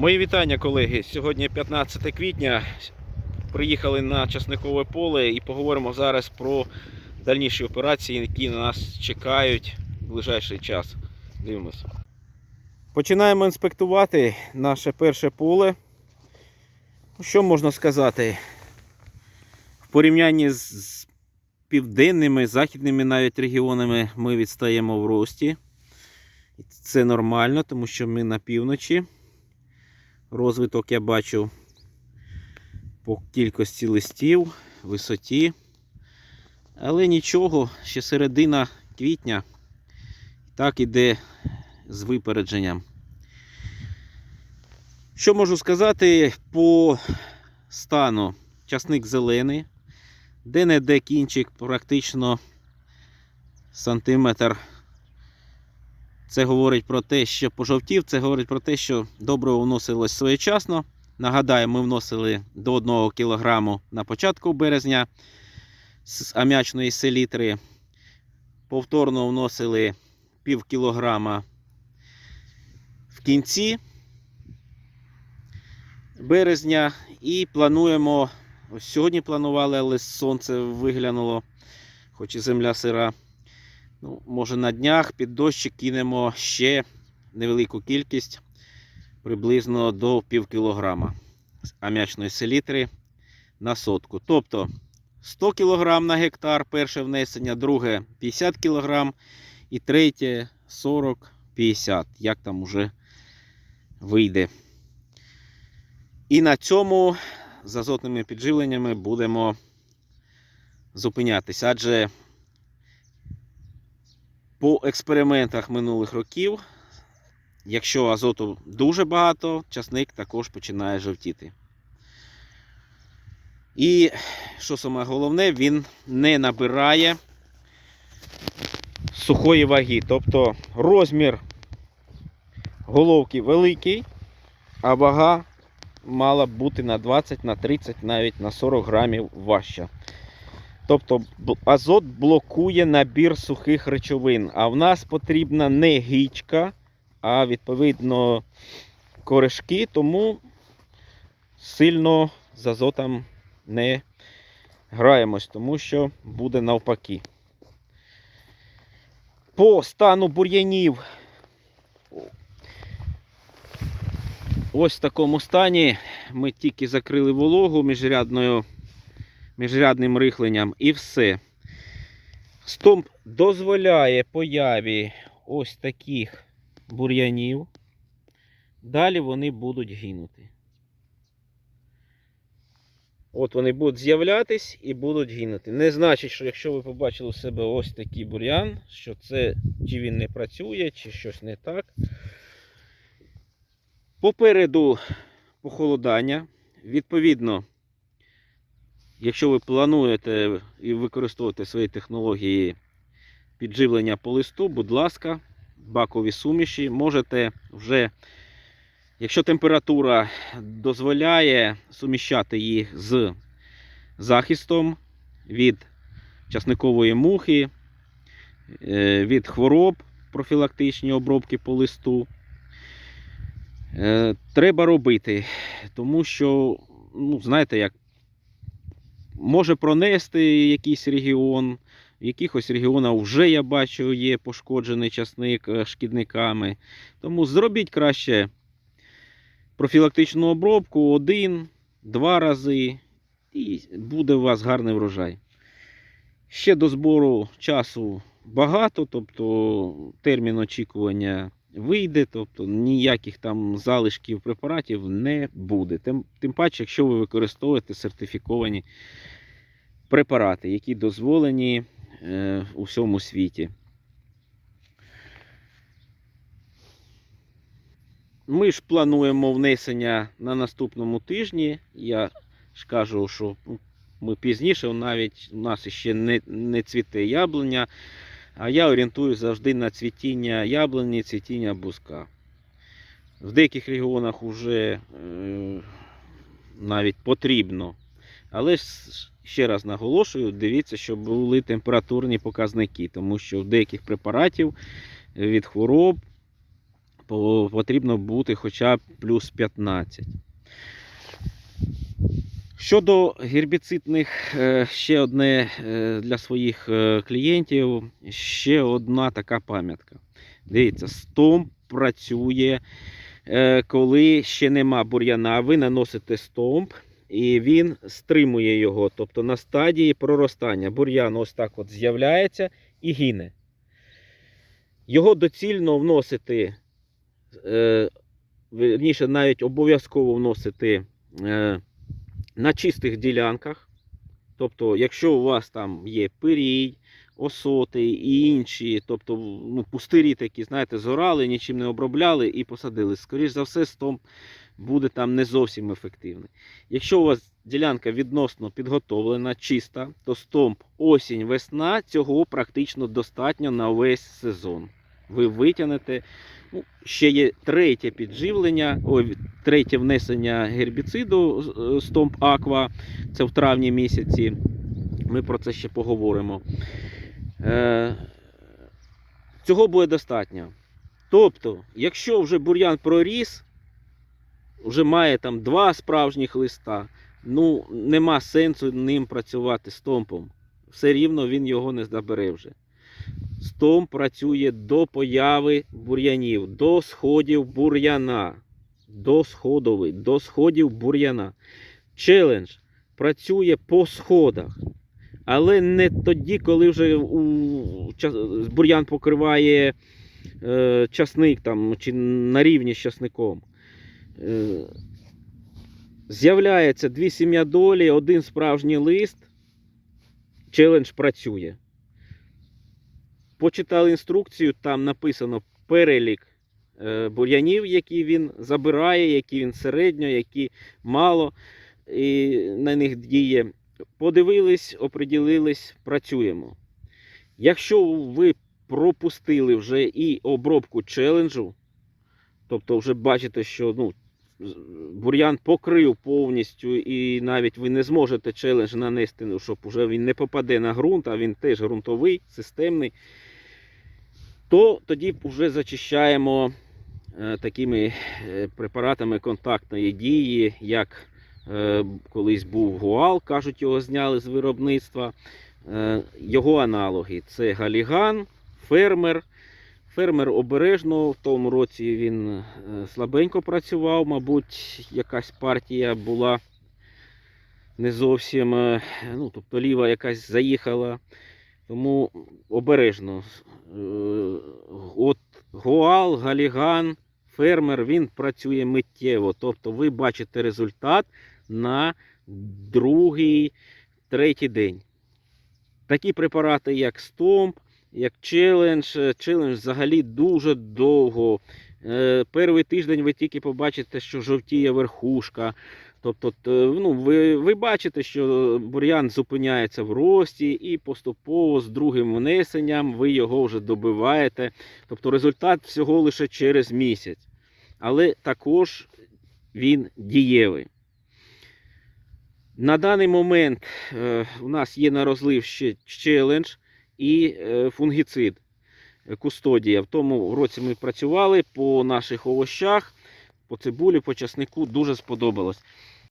Мої вітання, колеги. Сьогодні 15 квітня. Приїхали на часникове поле і поговоримо зараз про дальніші операції, які на нас чекають в ближайший час. Дивимось. Починаємо інспектувати наше перше поле. Що можна сказати? В порівнянні з південними, західними навіть регіонами ми відстаємо в рості. Це нормально, тому що ми на півночі. Розвиток я бачу по кількості листів, висоті. Але нічого, ще середина квітня. Так іде з випередженням. Що можу сказати по стану? Часник зелений, де-не-де кінчик практично сантиметр. Це говорить про те, що пожовтів, це говорить про те, що добриво вносилось своєчасно. Нагадаю, ми вносили до 1 кг на початку березня з ам'ячної селітри. Повторно вносили пів кілограма в кінці березня і плануємо. Ось сьогодні планували, але сонце виглянуло, хоч і земля сира. Ну, може на днях під дощик кинемо ще невелику кількість, приблизно до пів кілограма ам'ячної селітри на сотку. Тобто 100 кг на гектар перше внесення, друге 50 кг і третє 40-50, як там уже вийде. І на цьому з азотними підживленнями будемо зупинятися, адже по експериментах минулих років, якщо азоту дуже багато, часник також починає жовтіти. І що саме головне, він не набирає сухої ваги. Тобто розмір головки великий, а вага мала б бути на 20, на 30, навіть на 40 грамів важча. Тобто азот блокує набір сухих речовин. А в нас потрібна не гічка, а відповідно корешки, тому сильно з азотом не граємось, тому що буде навпаки. По стану бур'янів. Ось в такому стані ми тільки закрили вологу міжрядною міжрядним рихленням і все. Стомп дозволяє появі ось таких бур'янів. Далі вони будуть гинути. От вони будуть з'являтись і будуть гинути. Не значить, що якщо ви побачили у себе ось такий бур'ян, що це чи він не працює, чи щось не так. Попереду похолодання. Відповідно, Якщо ви плануєте і використовуєте свої технології підживлення по листу, будь ласка, бакові суміші, можете вже, якщо температура дозволяє, суміщати їх з захистом від часникової мухи, е, від хвороб, профілактичні обробки по листу. Е, Треба робити, тому що, ну, знаєте, як може пронести якийсь регіон. В якихось регіонах вже я бачу є пошкоджений часник е, шкідниками. Тому зробіть краще профілактичну обробку один-два рази, і буде у вас гарний врожай. Ще до збору часу багато, тобто термін очікування вийде, тобто ніяких там залишків препаратів не буде. Тим, тим паче, якщо ви використовуєте сертифіковані препарати, які дозволені е, у всьому світі. Ми ж плануємо внесення на наступному тижні. Я ж кажу, що ну, ми пізніше, навіть у нас ще не, не цвіте яблуня, а я орієнтую завжди на цвітіння яблуні, цвітіння бузка. В деяких регіонах вже е, навіть потрібно. Але ж ще раз наголошую, дивіться, щоб були температурні показники, тому що в деяких препаратів від хвороб потрібно бути хоча б плюс 15. Щодо гербіцидних, е, ще одне е, для своїх е, клієнтів, ще одна така пам'ятка. Дивіться, стомп працює, е, коли ще нема бур'яна, ви наносите стомп і він стримує його. Тобто на стадії проростання бур'ян ось так от з'являється і гине. Його доцільно вносити, е, верніше, навіть обов'язково вносити. Е, на чистих ділянках. Тобто, якщо у вас там є пирій, осоти і інші, тобто ну, пустирі такі, знаєте, зорали, нічим не обробляли і посадили. Скоріше за все, стомп буде там не зовсім ефективний. Якщо у вас ділянка відносно підготовлена, чиста, то стомп осінь, весна цього практично достатньо на весь сезон. Ви витягнете. Ну, ще є третє підживлення, ой, третє внесення гербіциду е, Стомп Аква. Це в травні місяці. Ми про це ще поговоримо. Е, цього буде достатньо. Тобто, якщо вже бур'ян проріс, вже має там два справжніх листа, ну нема сенсу ним працювати стомпом. Все рівно він його не забере вже. Стомп працює до появи бур'янів, до сходів бур'яна. До сходовий, до сходів бур'яна. Челендж працює по сходах. Але не тоді, коли вже у, бур'ян покриває е, часник там, чи на рівні з часником. Е, з'являється дві сім'ядолі, один справжній лист. Челендж працює. Почитали інструкцію, там написано перелік е, бур'янів, які він забирає, які він середньо, які мало, і на них діє. Подивились, оприділились, працюємо. Якщо ви пропустили вже і обробку челенджу, тобто вже бачите, що ну, бур'ян покрив повністю, і навіть ви не зможете челендж нанести, ну, щоб вже він не попаде на ґрунт, а він теж ґрунтовий, системний, то тоді вже зачищаємо е, такими е, препаратами контактної дії, як е, колись був гуал, кажуть, його зняли з виробництва. Його аналоги це галіган, фермер. Фермер обережно в тому році він е, слабенько працював, мабуть, якась партія була не зовсім, е, ну, тобто ліва якась заїхала. Тому обережно. Е, От Гоал, Галіган, фермер, він працює миттєво. Тобто ви бачите результат на другий, третій день. Такі препарати, як Стомп, як Челендж. Е, Челендж взагалі дуже довго. Е, Перший тиждень ви тільки побачите, що жовтіє верхушка. Тобто, ну, ви, ви бачите, що бур'ян зупиняється в рості, і поступово з другим внесенням ви його вже добиваєте. Тобто результат всього лише через місяць. Але також він дієвий. На даний момент е, у нас є на розлив ще челендж і е, фунгіцид е, кустодія. В тому році ми працювали по наших овощах, по цибулі, по часнику дуже сподобалось.